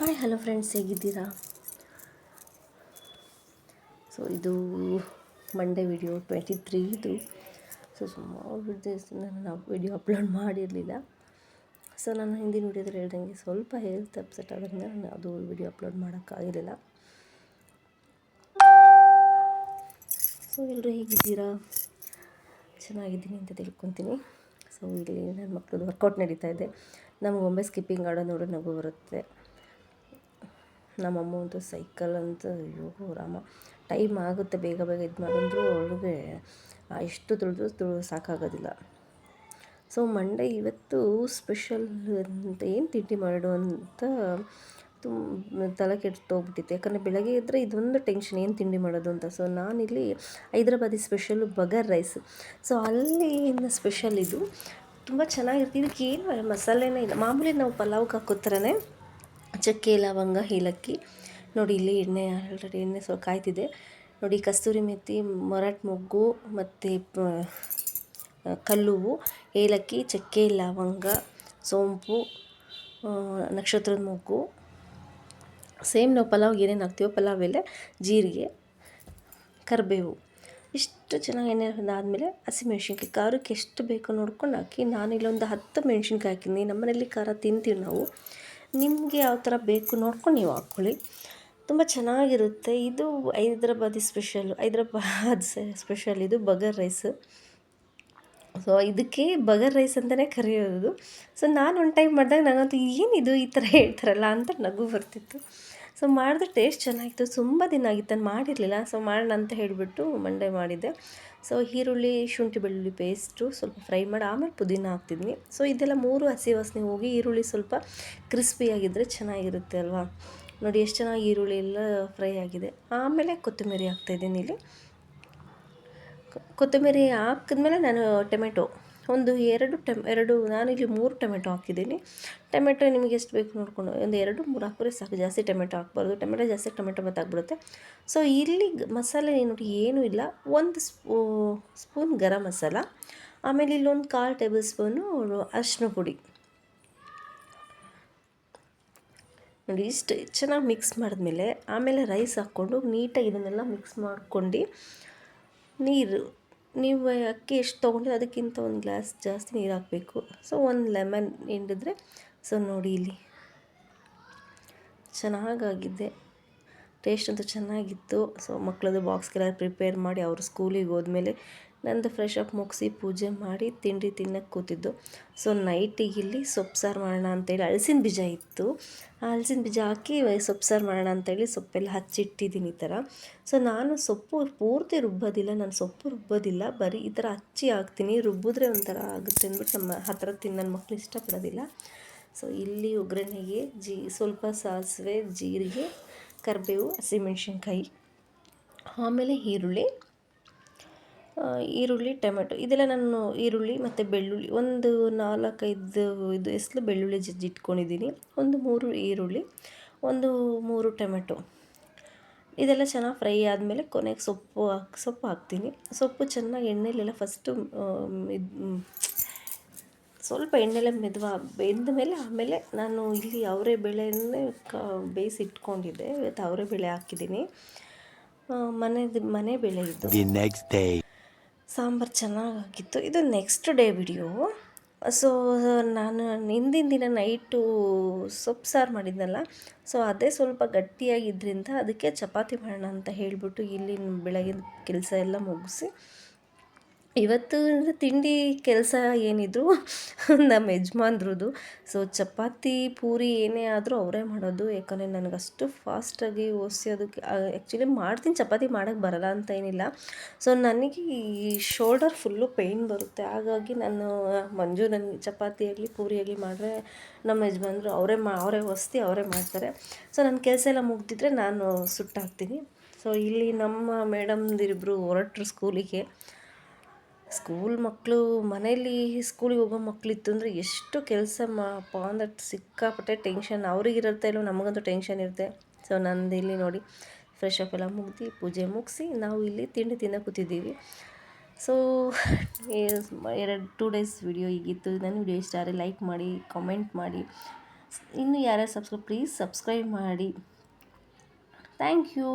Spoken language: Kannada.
ಹಾಯ್, ಹಲೋ ಫ್ರೆಂಡ್ಸ್, ಹೇಗಿದ್ದೀರಾ? ಸೊ ಇದು ಮಂಡೇ ವಿಡಿಯೋ ಟ್ವೆಂಟಿ ತ್ರೀದು ಸೊ ಸುಮಾರು ನಾನು ವಿಡಿಯೋ ಅಪ್ಲೋಡ್ ಮಾಡಿರಲಿಲ್ಲ. ಸೊ ನಾನು ಹಿಂದಿನ ವಿಡಿಯೋದಲ್ಲಿ ಹೇಳ್ದಂಗೆ ಸ್ವಲ್ಪ ಹೆಲ್ತ್ ಅಪ್ಸೆಟ್ ಆದ್ರಿಂದ ನಾನು ಅದು ವಿಡಿಯೋ ಅಪ್ಲೋಡ್ ಮಾಡೋಕ್ಕಾಗಿರಲಿಲ್ಲ. ಸೊ ಎಲ್ಲರೂ ಹೇಗಿದ್ದೀರಾ? ಚೆನ್ನಾಗಿದ್ದೀನಿ ಅಂತ ತಿಳ್ಕೊತೀನಿ. ಸೊ ಇಲ್ಲಿ ನನ್ನ ಮಕ್ಕಳದ್ದು ವರ್ಕೌಟ್ ನಡೀತಾ ಇದೆ. ನಮಗೆ ಒಮ್ಮೆ ಸ್ಕಿಪ್ಪಿಂಗ್ ಆಡೋ ನೋಡಿ ನಗು ಬರುತ್ತೆ. ನಮ್ಮಮ್ಮ ಅಂತೂ ಸೈಕಲ್ ಅಂತ, ಅಯ್ಯೋ ರಾಮ. ಟೈಮ್ ಆಗುತ್ತೆ ಬೇಗ ಬೇಗ ಇದು ಮಾಡಿದ್ರು, ಅವಳಿಗೆ ಎಷ್ಟು ತುಳಿದ್ರು ತುಳು ಸಾಕಾಗೋದಿಲ್ಲ. ಸೊ ಮಂಡೇ ಇವತ್ತು ಸ್ಪೆಷಲ್ ಅಂತ ಏನು ತಿಂಡಿ ಮಾಡು ಅಂತ ತುಂಬ ತಲೆ ಕೆಟ್ಟೋಗ್ಬಿಟ್ಟಿತ್ತು ಯಾಕಂದರೆ ಬೆಳಗ್ಗೆ ಇದ್ದರೆ ಇದೊಂದು ಟೆನ್ಷನ್ ಏನು ತಿಂಡಿ ಮಾಡೋದು ಅಂತ. ಸೊ ನಾನಿಲ್ಲಿ Hyderabadi special bagara rice so ಅಲ್ಲಿ ಸ್ಪೆಷಲ್ ಇದು. ತುಂಬ ಚೆನ್ನಾಗಿರ್ತಿದ್ದಕ್ಕೆ ಏನು ಮಸಾಲೆನೇ ಇಲ್ಲ. ಮಾಮೂಲಿ ನಾವು ಪಲಾವ್ಗೆ ಹಾಕೋ ಥರನೇ ಚಕ್ಕೆ, ಲವಂಗ, ಏಲಕ್ಕಿ. ನೋಡಿ ಇಲ್ಲಿ ಎಣ್ಣೆ, ಆಲ್ರೆಡಿ ಎಣ್ಣೆ ಸ್ವಲ್ಪ ಕಾಯ್ತಿದೆ ನೋಡಿ ಕಸ್ತೂರಿ ಮೆತ್ತಿ ಮರಾಠ ಮೊಗ್ಗು ಮತ್ತು ಕಲ್ಲುವು, ಏಲಕ್ಕಿ, ಚಕ್ಕೆ, ಲವಂಗ, ಸೋಂಪು ನಕ್ಷತ್ರದ ಮೊಗ್ಗು. ಸೇಮ್ ನಾವು ಪಲಾವ್ ಏನೇನು ಹಾಕ್ತೀವೋ ಪಲಾವ್ ಎಲೆ, ಜೀರಿಗೆ, ಕರಿಬೇವು. ಇಷ್ಟು ಚೆನ್ನಾಗಿ ಎಣ್ಣೆ ಆದಮೇಲೆ ಹಸಿಮೆಣ್ಸಿನ್ಕಾಯಿ ಖಾರಕ್ಕೆ ಎಷ್ಟು ಬೇಕೋ ನೋಡ್ಕೊಂಡು ಹಾಕಿ ನಾನು ಇಲ್ಲೊಂದು ಹತ್ತು ಮೆಣಸಿನ್ಕಾಯಿ ಹಾಕಿದ್ದೀನಿ. ನಮ್ಮನೇಲಿ ಖಾರ ತಿಂತೀವಿ ನಾವು. ನಿಮಗೆ ಯಾವ ಥರ ಬೇಕು ನೋಡ್ಕೊಂಡು ನೀವು ಹಾಕ್ಕೊಳ್ಳಿ. ತುಂಬ ಚೆನ್ನಾಗಿರುತ್ತೆ. ಇದು ಹೈದ್ರಾಬಾದಿ ಸ್ಪೆಷಲ್, ಹೈದ್ರಾಬಾದ್ ಸ್ಪೆಷಲ್ ಇದು ಬಗರ್ ರೈಸ್. ಸೊ, ಇದಕ್ಕೆ ಬಗರ್ ರೈಸ್ ಅಂತಲೇ ಕರೆಯೋದು. ಸೊ ನಾನು ಒಂದು ಟೈಮ್ ಮಾಡಿದಾಗ ನನಗಂತೂ ಏನಿದು ಈ ಥರ ಹೇಳ್ತಾರಲ್ಲ? ಅಂತ ನಗು ಬರ್ತಿತ್ತು. ಸೊ ಮಾಡಿದ್ರೆ ಟೇಸ್ಟ್ ಚೆನ್ನಾಗಿತ್ತು. ತುಂಬ ದಿನ ಆಗಿತ್ತು. ನಾನು ಮಾಡಿರಲಿಲ್ಲ. ಸೊ ಮಾಡೋಣ ಅಂತ ಹೇಳಿಬಿಟ್ಟು ಮಂಡೇ ಮಾಡಿದ್ದೆ ಸೊ ಈರುಳ್ಳಿ, ಶುಂಠಿ ಬೆಳ್ಳುಳ್ಳಿ ಪೇಸ್ಟು ಸ್ವಲ್ಪ ಫ್ರೈ ಮಾಡಿ ಆಮೇಲೆ ಪುದೀನ ಹಾಕ್ತಿದ್ವಿ. ಸೊ ಇದೆಲ್ಲ ಮೂರು ಹಸಿ ವಾಸನೆ ಹೋಗಿ ಈರುಳ್ಳಿ ಸ್ವಲ್ಪ ಕ್ರಿಸ್ಪಿಯಾಗಿದ್ದರೆ ಚೆನ್ನಾಗಿರುತ್ತೆ ಅಲ್ವಾ? ನೋಡಿ, ಎಷ್ಟು ಚೆನ್ನಾಗಿ ಈರುಳ್ಳಿ ಎಲ್ಲ ಫ್ರೈ ಆಗಿದೆ. ಆಮೇಲೆ ಕೊತ್ತಂಬರಿ ಹಾಕ್ತಾಯಿದ್ದೀನಿ ಇಲ್ಲಿ. ಕೊತ್ತಂಬರಿ ಹಾಕಿದ್ಮೇಲೆ ನಾನು ಟೊಮೆಟೊ. ಒಂದು ಎರಡು ಟೊಮ್, ಎರಡು ನಾನಿಲ್ಲಿ ಮೂರು ಟೊಮೆಟೊ ಹಾಕಿದ್ದೀನಿ. ಟೊಮೆಟೊ ನಿಮಗೆ ಎಷ್ಟು ಬೇಕು ನೋಡಿಕೊಂಡು, ಒಂದು ಎರಡು, ಮೂರು ಹಾಕಿದ್ರೆ ಸಾಕು. ಜಾಸ್ತಿ ಟೊಮೆಟೊ ಹಾಕ್ಬಾರ್ದು. ಟೊಮೆಟೊ ಜಾಸ್ತಿ ಟೊಮೆಟೊ ಬತ್ತಾಗ್ಬಿಡುತ್ತೆ ಸೊ ಇಲ್ಲಿ ಮಸಾಲೆ ನೋಡಿ ಏನೂ ಇಲ್ಲ. ಒಂದು ಸ್ಪೂ ಸ್ಪೂನ್ ಗರಂ ಮಸಾಲ. ಆಮೇಲೆ ಇಲ್ಲೊಂದು ಕಾಲು ಟೇಬಲ್ ಸ್ಪೂನು ಅರಿಶಿನ ಪುಡಿ. ನೋಡಿ, ಇಷ್ಟು ಚೆನ್ನಾಗಿ ಮಿಕ್ಸ್ ಮಾಡಿದ್ಮೇಲೆ ಆಮೇಲೆ ರೈಸ್ ಹಾಕ್ಕೊಂಡು ನೀಟಾಗಿ ಇದನ್ನೆಲ್ಲ ಮಿಕ್ಸ್ ಮಾಡ್ಕೊಂಡು ನೀರು ನೀವು ಅಕ್ಕಿ ಎಷ್ಟು ತೊಗೊಂಡ್ರೆ ಅದಕ್ಕಿಂತ ಒಂದು ಗ್ಲಾಸ್ ಜಾಸ್ತಿ ನೀರು ಹಾಕಬೇಕು. ಸೊ ಒಂದು ಲೆಮನ್ ಹಿಂಡಿದ್ರೆ ಸೊ ನೋಡಿ ಇಲ್ಲಿ. ಚೆನ್ನಾಗಾಗಿದೆ. ಟೇಸ್ಟ್ ಅಂತೂ ಚೆನ್ನಾಗಿತ್ತು. ಸೊ ಮಕ್ಕಳದು ಬಾಕ್ಸ್ಗೆಲ್ಲ ಪ್ರಿಪೇರ್ ಮಾಡಿ ಅವರು ಸ್ಕೂಲಿಗೆ ಹೋದ್ಮೇಲೆ ನಂದು ಫ್ರೆಶ್ ಅಪ್ ಮುಗಿಸಿ ಪೂಜೆ ಮಾಡಿ ತಿಂಡಿ ತಿನ್ನಕ್ಕೆ ಕೂತಿದ್ದು. ಸೊ ನೈಟಿಗೆ ಇಲ್ಲಿ ಸೊಪ್ಪು ಸಾರು ಮಾಡೋಣ ಅಂತೇಳಿ ಹಲಸಿನ ಬೀಜ ಇತ್ತು. ಆ ಹಲಸಿನ ಬೀಜ ಹಾಕಿ ಸೊಪ್ಪು ಸಾರು ಮಾಡೋಣ ಅಂತೇಳಿ ಸೊಪ್ಪೆಲ್ಲ ಹಚ್ಚಿಟ್ಟಿದ್ದೀನಿ ಈ ಥರ. ಸೊ ನಾನು ಸೊಪ್ಪು ಪೂರ್ತಿ ರುಬ್ಬೋದಿಲ್ಲ, ನಾನು ಸೊಪ್ಪು ರುಬ್ಬೋದಿಲ್ಲ, ಬರೀ ಈ ಥರ ಹಚ್ಚಿ ಹಾಕ್ತೀನಿ. ರುಬ್ಬಿದ್ರೆ ಒಂಥರ ಆಗುತ್ತೆ ಅಂದ್ಬಿಟ್ಟು ನಮ್ಮ ಹತ್ರ ತಿನ್ನ ನನ್ನ ಮಕ್ಳು ಇಷ್ಟಪಡೋದಿಲ್ಲ. ಸೊ ಇಲ್ಲಿ ಒಗ್ಗರಣೆಗೆ ಜೀ, ಸ್ವಲ್ಪ ಸಾಸಿವೆ, ಜೀರಿಗೆ ಕರಿಬೇವು, ಹಸಿಮೆಣ್ಸಿನ್ಕಾಯಿ, ಆಮೇಲೆ ಈರುಳ್ಳಿ ಈರುಳ್ಳಿ, ಟೊಮೆಟೊ. ಇದೆಲ್ಲ ನಾನು ಈರುಳ್ಳಿ ಮತ್ತು ಬೆಳ್ಳುಳ್ಳಿ, ಒಂದು ನಾಲ್ಕೈದು ಇದು ಎಸ್ಲು ಬೆಳ್ಳುಳ್ಳಿ ಜಜ್ಜಿ ಇಟ್ಕೊಂಡಿದ್ದೀನಿ ಒಂದು ಮೂರು ಈರುಳ್ಳಿ, ಒಂದು ಮೂರು ಟೊಮೆಟೊ. ಇದೆಲ್ಲ ಚೆನ್ನಾಗಿ ಫ್ರೈ ಆದಮೇಲೆ ಕೊನೆಗೆ ಸೊಪ್ಪು ಹಾಕಿ, ಸೊಪ್ಪು ಹಾಕ್ತೀನಿ. ಸೊಪ್ಪು ಚೆನ್ನಾಗಿ ಎಣ್ಣೆಲೆಲ್ಲ ಫಸ್ಟು ಇದು ಸ್ವಲ್ಪ ಎಣ್ಣೆಲೆ ಮೆದುವ ಬೆಂದ ಮೇಲೆ ಆಮೇಲೆ ನಾನು ಇಲ್ಲಿ ಅವರೇ ಬೇಳೆನೇ ಕ ಬೇಯಿಸಿ ಇಟ್ಕೊಂಡಿದ್ದೆ. ಇವತ್ತು ಅವರೇ ಬೇಳೆ ಹಾಕಿದ್ದೀನಿ. ಮನೆದು ಮನೆ ಬೇಳೆ ಇದು. ನೆಕ್ಸ್ಟ್ ಡೇ ಸಾಂಬಾರು ಚೆನ್ನಾಗಾಗಿತ್ತು. ಇದು ನೆಕ್ಸ್ಟ್ ಡೇ ವಿಡಿಯೋ ಸೊ ನಾನು ಹಿಂದಿನ ದಿನ ನೈಟು ಸೊಪ್ಪು ಸಾರು ಮಾಡಿದ್ನಲ್ಲ ಸೊ ಅದೇ ಸ್ವಲ್ಪ ಗಟ್ಟಿಯಾಗಿದ್ದರಿಂದ ಅದಕ್ಕೆ ಚಪಾತಿ ಮಾಡೋಣ ಅಂತ ಹೇಳಿಬಿಟ್ಟು ಇಲ್ಲಿ ಬೆಳಗಿನ ಕೆಲಸ ಎಲ್ಲ ಮುಗಿಸಿ ಇವತ್ತು ತಿಂಡಿ ಕೆಲಸ ಏನಿದ್ರು ನಮ್ಮ ಯಜಮಾನ್ರದ್ದು. ಸೊ ಚಪಾತಿ, ಪೂರಿ ಏನೇ ಆದರೂ ಅವರೇ ಮಾಡೋದು. ಯಾಕಂದರೆ ನನಗೆ ಅಷ್ಟು ಫಾಸ್ಟಾಗಿ ಓದಿಸೋದಕ್ಕೆ ಆ್ಯಕ್ಚುಲಿ ಮಾಡ್ತೀನಿ, ಚಪಾತಿ ಮಾಡೋಕ್ಕೆ ಬರಲ್ಲ ಅಂತ ಏನಿಲ್ಲ. ಸೊ ನನಗೆ ಈ ಶೋಲ್ಡರ್ ಫುಲ್ಲು ಪೇಯ್ನ್ ಬರುತ್ತೆ. ಹಾಗಾಗಿ ನಾನು ಮಂಜು ನನಗೆ ಚಪಾತಿ ಆಗಲಿ, ಪೂರಿ ಮಾಡಿದ್ರೆ ನಮ್ಮ ಯಜಮಾನ್ರು ಅವರೇ ಮಾ, ಅವರೇ ಒಸ್ತಿ ಅವರೇ ಮಾಡ್ತಾರೆ. ಸೊ ನನ್ನ ಕೆಲಸ ಎಲ್ಲ ಮುಗ್ದಿದ್ರೆ ನಾನು ಸುಟ್ಟಾಕ್ತೀನಿ. ಸೊ ಇಲ್ಲಿ ನಮ್ಮ ಮೇಡಮ್ದಿರಿಬ್ಬರು ಹೊರಟ್ರು ಸ್ಕೂಲಿಗೆ ಸ್ಕೂಲ್ ಮಕ್ಕಳು ಮನೇಲಿ ಸ್ಕೂಲಿಗೆ ಹೋಗೋ ಮಕ್ಕಳಿತ್ತು ಅಂದರೆ ಎಷ್ಟು ಕೆಲಸ ಮಾ ಅಂದರೆ ಸಿಕ್ಕಾಪಟ್ಟೆ ಟೆನ್ಷನ್ ಅವ್ರಿಗಿರುತ್ತೆ ಇಲ್ಲೋ ನಮಗಂತೂ ಟೆನ್ಷನ್ ಇರುತ್ತೆ. ಸೊ ನಂದು ಇಲ್ಲಿ ನೋಡಿ ಫ್ರೆಶ್ ಅಪ್ ಎಲ್ಲ ಮುಗ್ದು, ಪೂಜೆ ಮುಗಿಸಿ, ನಾವು ಇಲ್ಲಿ ತಿಂಡಿ ತಿನ್ನೋ ಕೂತಿದ್ದೀವಿ. ಸೊ ಎರಡು ಟೂ ಡೇಸ್ ವಿಡಿಯೋ ಈಗಿತ್ತು ನನ್ನ ವಿಡಿಯೋ ಇಷ್ಟ ಆದರೆ ಲೈಕ್ ಮಾಡಿ ಕಾಮೆಂಟ್ ಮಾಡಿ. ಇನ್ನು ಯಾರ್ಯಾರು ಸಬ್ಸ್ಕ್ರೈಬ್ ಪ್ಲೀಸ್ ಸಬ್ಸ್ಕ್ರೈಬ್ ಮಾಡಿ. Thank you